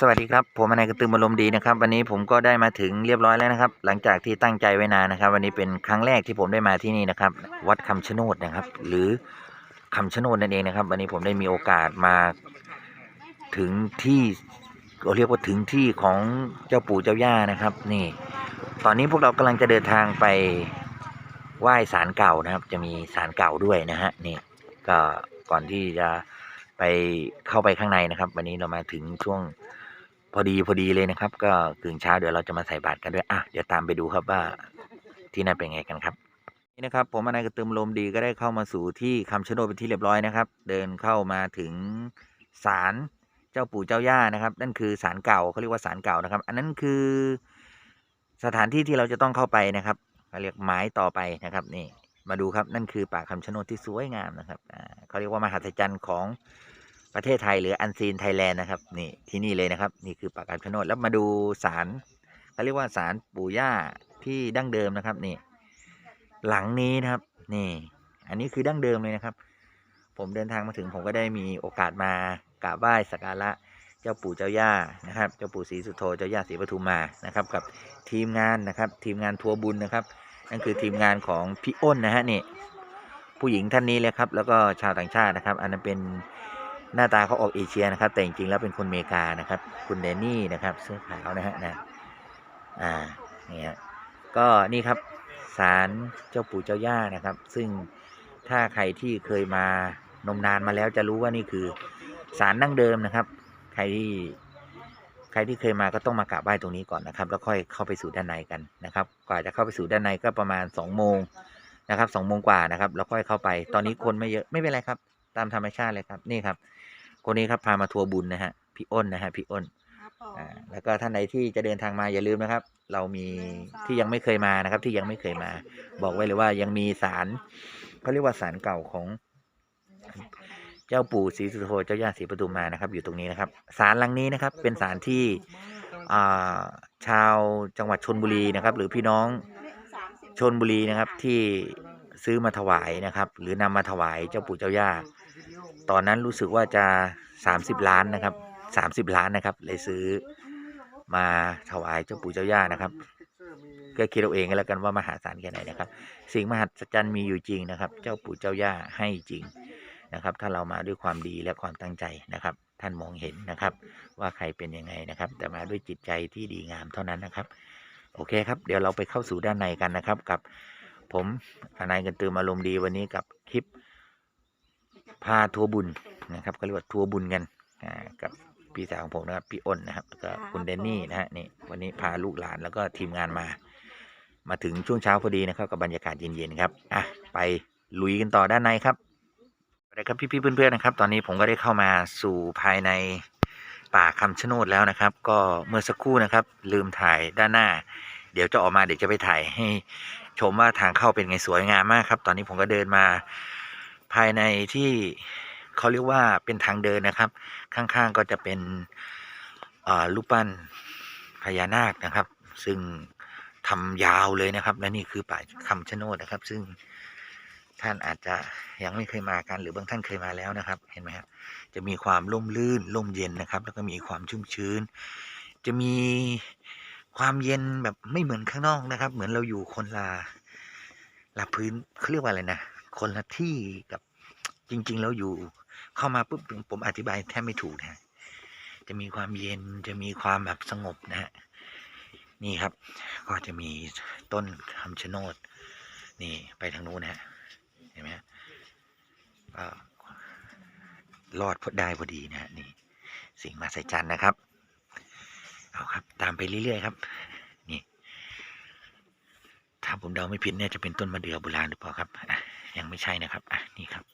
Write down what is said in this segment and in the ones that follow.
สวัสดีครับ ผมอนายกระตือมารมดีนะครับ วันนี้ผมก็ได้มาถึงเรียบร้อยแล้วนะครับ หลังจากที่ตั้งใจไว้นานนะครับ วันนี้เป็นครั้งแรกที่ผมได้มาที่นี่นะครับ วัดคำชะโนดนะครับ หรือคำชะโนดนั่นเองนะครับ วันนี้ผมได้มีโอกาสมาถึงที่เราเรียกว่าถึงที่ของเจ้าปู่เจ้าย่านะครับ นี่ ตอนนี้พวกเรากำลังจะเดินทางไปไหว้ศาลเก่านะครับ จะมีศาลเก่าด้วยนะฮะนี่ก็ก่อนที่จะ ไปเข้าไปข้างในนะครับ วันนี้เรามาถึงช่วงพอดีพอดีเลยนะครับ ก็กึ่งเช้าเดี๋ยวเราจะมาใส่บาตรกันด้วยอะเดี๋ยวตามไปดูครับว่าที่นั่นเป็นไงกันครับนี่นะครับผมอนายกระตือมลมดีก็ได้เข้ามาสู่ที่คำชะโนดเป็นที่เรียบร้อยนะครับ เดินเข้ามาถึงศาลเจ้าปู่เจ้าย่านะครับ นั่นคือศาลเก่าเขาเรียกว่าศาลเก่านะครับ อันนั้นคือสถานที่ที่เราจะต้องเข้าไปนะครับเขาเรียกหมายต่อไปนะครับ นี่มาดูครับนั่นคือป่าคำชะโนดที่สวยงามนะครับอ่า เขาเรียกว่ามหัศจรรย์ของประเทศไทย หรืออันซีนไทยแลนด์นะครับนี่ที่นี่เลยนะครับ นี่คือป่าคำชะโนดแล้วมาดูศาลเขาเรียกว่าศาลปู่ย่าที่ดั้งเดิมนะครับนี่ หลังนี้นะครับ นี่ อันนี้คือดั้งเดิมเลยนะครับ ผมเดินทางมาถึงผมก็ได้มีโอกาสมากราบไหว้สักการะเจ้าปู่เจ้าย่านะครับ เจ้าปู่ศรีสุโธเจ้าย่าศรีปทุมมานะครับ กับทีมงานนะครับ ทีมงานทัวร์บุญนะครับนั่นคือทีมงานของพี่อ้นนะฮะนี่ ผู้หญิงท่านนี้เลยครับ แล้วก็ชาวต่างชาตินะครับ อันนั้นเป็นหน้าตาเขาออกเอเชียนะครับ แต่จริงๆแล้วเป็นคนอเมริกานะครับ คุณแดนนี่นะครับ เสื้อขาวนะฮะนะอ่านี่ฮะก็นี่ครับศาลเจ้าปู่เจ้าย่านะครับ ซึ่งถ้าใครที่เคยมานมนานมาแล้วจะรู้ว่านี่คือศาลดั้งเดิมนะครับ ใครที่ใครที่เคยมาก็ต้องมากราบไหว้ตรงนี้ก่อนนะครับ แล้วค่อยเข้าไปสู่ด้านในกันนะครับ กว่าจะเข้าไปสู่ด้านในก็ประมาณ2องโมง นะครับสองโมงกว่านะครับแล้วค่อยเข้าไป ตอนนี้คนไม่เยอะไม่เป็นไรครับ ตามธรรมชาติเลยครับ นี่ครับ คนนี้ครับพามาทัวร์บุญนะฮะพี่อ้นนะฮะพี่อ้นครับผมอ่าแล้วก็ท่านใดที่จะเดินทางมาอย่าลืมนะครับ เรามีที่ยังไม่เคยมานะครับ ที่ยังไม่เคยมา บอกไว้เลยว่ายังมีศาลเขาเรียกว่าศาลเก่าของ เจ้าปู่ศรีสุโธเจ้าย่าศรีปทุมมานะครับ อยู่ตรงนี้นะครับศาลหลังนี้นะครับ เป็นศาลที่อ่าชาวจังหวัดชนบุรีนะครับ หรือพี่น้อง ชนบุรีนะครับที่ซื้อมาถวายนะครับ หรือนำมาถวายเจ้าปู่เจ้าย่า ตอนนั้นรู้สึกว่าจะสามสิบล้านนะครับสามสิบล้านนะครับ เลยซื้อมาถวายเจ้าปู่เจ้าย่านะครับก็คิดเอาเองก็แล้วกันว่ามหาศาลแค่ไหนนะครับ สิ่งมหัศจรรย์มีอยู่จริงนะครับ เจ้าปู่เจ้าย่าให้จริงนะครับ ถ้าเรามาด้วยความดีและความตั้งใจนะครับ ท่านมองเห็นนะครับ ว่าใครเป็นยังไงนะครับ แต่มาด้วยจิตใจที่ดีงามเท่านั้นนะครับ โอเคครับ เดี๋ยวเราไปเข้าสู่ด้านในกันนะครับ กับผมนายกันตือมอารมณ์ดีวันนี้กับคลิปพาทัวบุญนะครับก็เรียกว่าทัวบุญกันกับพี่สาวของผมนะครับพี่อ้นนะครับแล้วก็คุณเดนนี่นะฮะนี่วันนี้พาลูกหลานแล้วก็ทีมงานมา มาถึงช่วงเช้าพอดีนะครับกับบรรยากาศเย็นๆครับอะไปลุยกันต่อด้านในครับนะครับพี่ๆเพื่อนๆนะครับ ตอนนี้ผมก็ได้เข้ามาสู่ภายในป่าคำชะโนดแล้วนะครับ ก็เมื่อสักครู่นะครับ ลืมถ่ายด้านหน้า เดี๋ยวจะออกมาเดี๋ยวจะไปถ่ายให้ชมว่าทางเข้าเป็นไงสวยงามมากครับ ตอนนี้ผมก็เดินมาภายในที่เขาเรียกว่าเป็นทางเดินนะครับ ข้างๆก็จะเป็นอ่ารูปปั้นพญานาคนะครับ ซึ่งทำยาวเลยนะครับ และนี่คือป่าคำชะโนดนะครับ ซึ่งท่านอาจจะยังไม่เคยมากันหรือบางท่านเคยมาแล้วนะครับ เห็นไหมครับจะมีความร่มรื่นร่มเย็นนะครับ แล้วก็มีความชุ่มชื้น จะมี ความเย็นแบบไม่เหมือนข้างนอกนะครับ เหมือนเราอยู่คนละละพื้นเขาเรียกว่าอะไรนะคนละที่กับจริง ๆ แล้วอยู่เข้ามาปุ๊บผมอธิบายแทบไม่ถูกนะจะมีความเย็นจะมีความแบบสงบนะฮะนี่ครับ ก็จะมีต้นคำชะโนด นี่ไปทางนู้นนะฮะเห็นไหมฮะก็รอดพอได้พอดีนะฮะนี่สิ่งมหัศจรรย์นะครับ ครับ ตามไปเรื่อยๆครับ นี่ ถ้าผมเดาไม่ผิดเนี่ยจะเป็นต้นมะเดื่อโบราณหรือเปล่าครับยังไม่ใช่นะครับอะนี่ครับ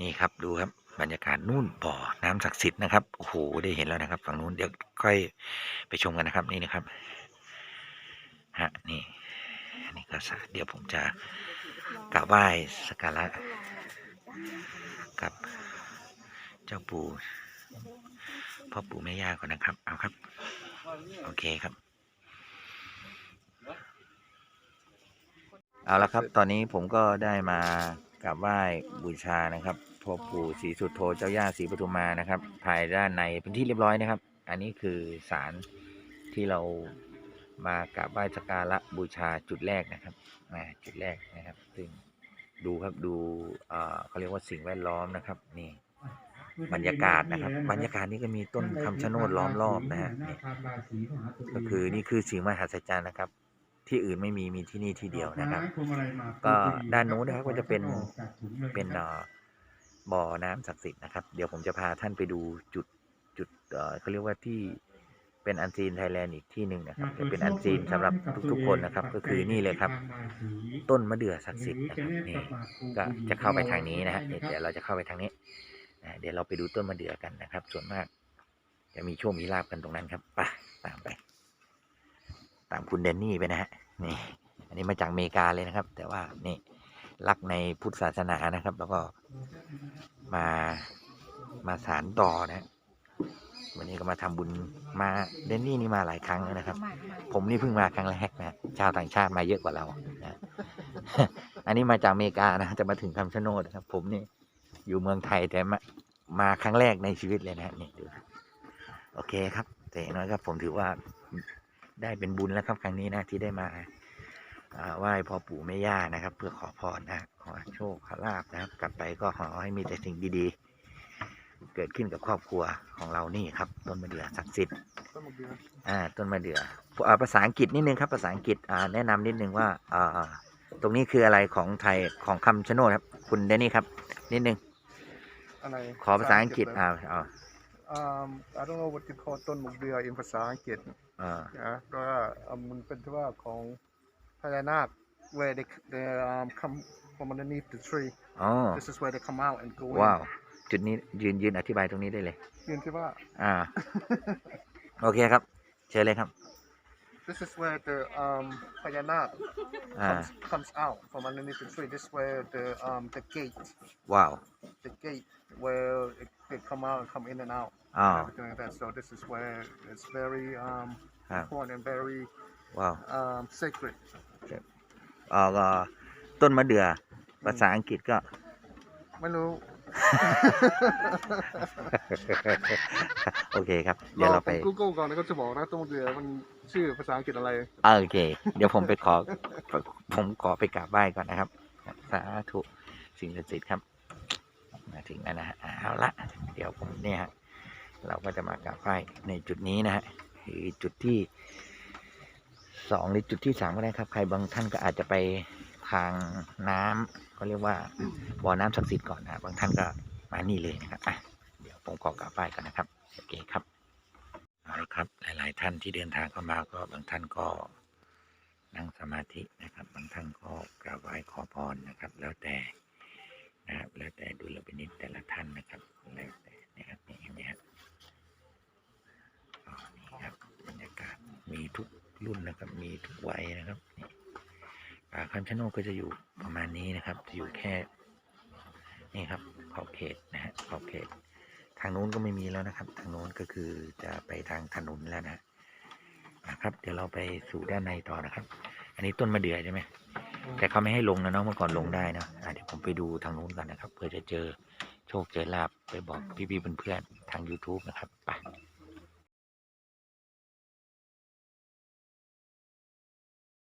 นี่ครับดูครับ บรรยากาศนู่นบ่อน้ำศักดิ์สิทธิ์นะครับโอ้โหได้เห็นแล้วนะครับ ฝั่งนู้นเดี๋ยวค่อยไปชมกันนะครับ นี่นะครับฮะนี่อันนี่ก็สเดี๋ยวผมจะกราบไหว้สักการะกับเจ้าปู่ พ่อปู่แม่ย่าก่อนนะครับ เอาครับ โอเคครับ เอาละครับ ตอนนี้ผมก็ได้มากราบไหว้บูชานะครับพ่อปู่ศรีสุดโธเจ้าย่าศรีปทุมมานะครับภายด้านในเป็นที่เรียบร้อยนะครับ อันนี้คือศาลที่เรามากราบไหว้สักการะบูชาจุดแรกนะครับมาจุดแรกนะครับ ซึ่งดูครับดูเขาเรียกว่าสิ่งแวดล้อมนะครับนี่ บรรยากาศนะครับ บรรยากาศนี่ก็มีต้นคำชะโนดล้อมรอบนะฮะนี่ก็คือนี่คือสิ่งมหัศจรรย์นะครับ ที่อื่นไม่มีมีที่นี่ที่เดียวนะครับ ก็ด้านนู้นนะครับก็จะเป็นเป็นเอ่อบ่อน้ำศักดิ์สิทธิ์นะครับ เดี๋ยวผมจะพาท่านไปดูจุดจุดเอ่อเขาเรียกว่าที่เป็นอันซีนไทยแลนด์อีกที่หนึ่งนะครับจะเป็นอันซีนสำหรับทุกๆคนนะครับ ก็คือนี่เลยครับ ต้นมะเดื่อศักดิ์สิทธิ์นะครับนี่ก็จะเข้าไปทางนี้นะฮะเดี๋ยวเราจะเข้าไปทางนี้ นะเดี๋ยวเราไปดูต้นมะเดื่อกันนะครับ ส่วนมาก จะมีโชคมีลาบกันตรงนั้นครับไปตามไป ตามคุณเดนนี่ไปนะฮะนี่ อันนี้มาจากอเมริกาเลยนะครับ แต่ว่านี่รักในพุทธศาสนานะครับ แล้วก็มามาสารต่อนะฮะวันนี้ก็มาทำบุญมาเดนนี่นี่มาหลายครั้งแล้วนะครับ ผมนี่เพิ่งมาครั้งแรกนะชาวต่างชาติมาเยอะกว่าเรานะอันนี้มาจากอเมริกานะจะมาถึงคำชะโนดนะครับ ผมนี่อยู่เมืองไทยแต่ มาครั้งแรกในชีวิตเลยนะนี่ดูนะโอเคครับ แต่อย่างน้อยครับ ผมถือว่าได้เป็นบุญแล้วครับครั้งนี้นะที่ได้มาไหว้พ่อปู่แม่ย่านะครับ เพื่อขอพรนะขอโชคขอลาบนะครับ กลับไปก็ขอให้มีแต่สิ่งดีๆ เกิดขึ้นกับครอบครัวของเรานี่ครับ ต้นมะเดื่อศักดิ์สิทธิ์ต้นมะเดืออ่าต้นมะเดื่อภาษาอังกฤษนิดนึงครับภาษาอังกฤษอ่าแนะนำนิดนึงว่าอ่าตรงนี้คืออะไรของไทยของคำชะโนดครับ คุณเดนนี่ครับ นิดนึง อะไรขอภาษาอังกฤษเลยอ่าอ่า Um, I don't know what you call ต้นมะเดือ in ภาษาอังกฤษอ่านะก็อ่ามันเป็นที่ว่าของพญานาค where they they um, come from underneath the tree อ๋อ this is where they come out and go in ว้าว จุดนี้ยืนยืนอธิบายตรงนี้ได้เลยยืนที่ว่า อ่า โอเคครับ เชิญเลยครับ this is where the um พญานาค อ่า comes, comes out from underneath the tree this is where the um the gate ว้าว the gate where it, they come out and come in and out อ๋อ everything like that so this is where it's very um ครับ important and very ว้าว um sacred อ๋อก็ต้นมะเดื่อ ภาษาอังกฤษก็ ไม่รู้ โอเคครับ เดี๋ยวเราไปผม Google ก่อนแล้วก็จะบอกนะต้นมะเดือมันชื่อภาษาอังกฤษอะไร อ่าโอเค เดี๋ยวผมไปขอ ผมขอไปกราบไหว้ก่อนนะครับ สาธุ สิ่งศักดิ์สิทธิ์ครับ มาถึงแล้วนะฮะเอาละเดี๋ยวผมเนี่ยฮะเราก็จะมากราบไหว้ในจุดนี้นะฮะคือจุดที่สองหรือจุดที่สามก็ได้ครับ ใครบางท่านก็อาจจะไปทางน้ำก็เรียกว่าบ่อน้ำศักดิ์สิทธิ์ก่อนนะบางท่านก็มานี่เลยนะครับอะเดี๋ยวผมขอกราบไหว้ก่อนนะครับโอเคครับเอาละครับ หลาย ๆ ท่านที่เดินทางเข้ามาก็บางท่านก็นั่งสมาธินะครับ บางท่านก็กราบไหว้ขอพรนะครับ แล้วแต่ นะครับแล้วแต่ดุลพินิจแต่ละท่านนะครับแล้วแต่นะครับนี่เห็นไหมครับอ๋อนี่ครับบรรยากาศมีทุกรุ่นนะครับ มีทุกวัยนะครับนี่ป่าคำชะโนดก็จะอยู่ประมาณนี้นะครับจะอยู่แค่นี่ครับขอบเขตนะฮะขอบเขต ทางนู้นก็ไม่มีแล้วนะครับ ทางนู้นก็คือจะไปทางถนนแล้วนะนะครับ เดี๋ยวเราไปสู่ด้านในต่อนะครับ อันนี้ต้นมะเดื่อใช่ไหม แต่เขาไม่ให้ลงนะเนาะเมื่อก่อนลงได้นะอะเดี๋ยวผมไปดูทางนู้นกันนะครับเพื่อจะเจอโชคเจอลาบไปบอกพี่ๆเพื่อนๆทาง YouTube นะครับไป